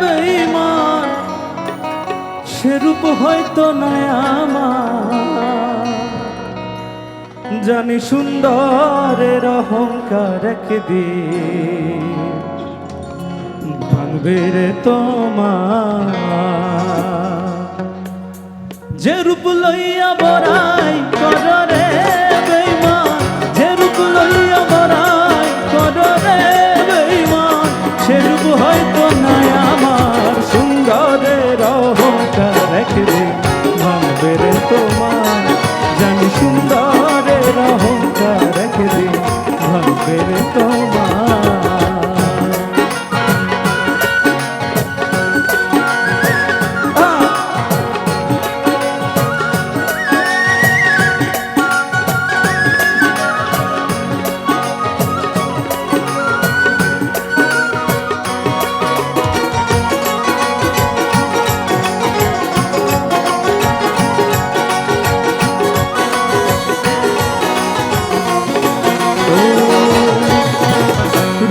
বেঈমান সেরূপ হয়তো নয় আমার। জানি সুন্দরের অহংকার দি ভাঙবে রে তোমার। যে রূপ লইয়া বরা রে তোমার জানি সুন্দরের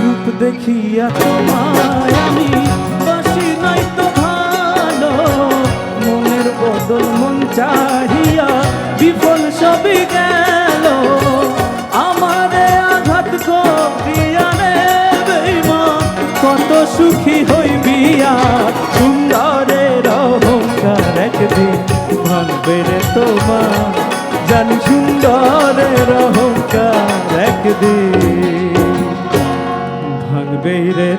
রূপ দেখিয়া তোমায় আমি বাসি নাই তো ভালো। মনের বদল মন চাহিয়া বিফল সবই গেল। আমারে আঘাত করিয়া রে কত সুখী হইবি আর। সুন্দরের অহংকার একদিন ভাঙবে রে তোমার। জানি সুন্দরের অহংকার ভাঙবে রে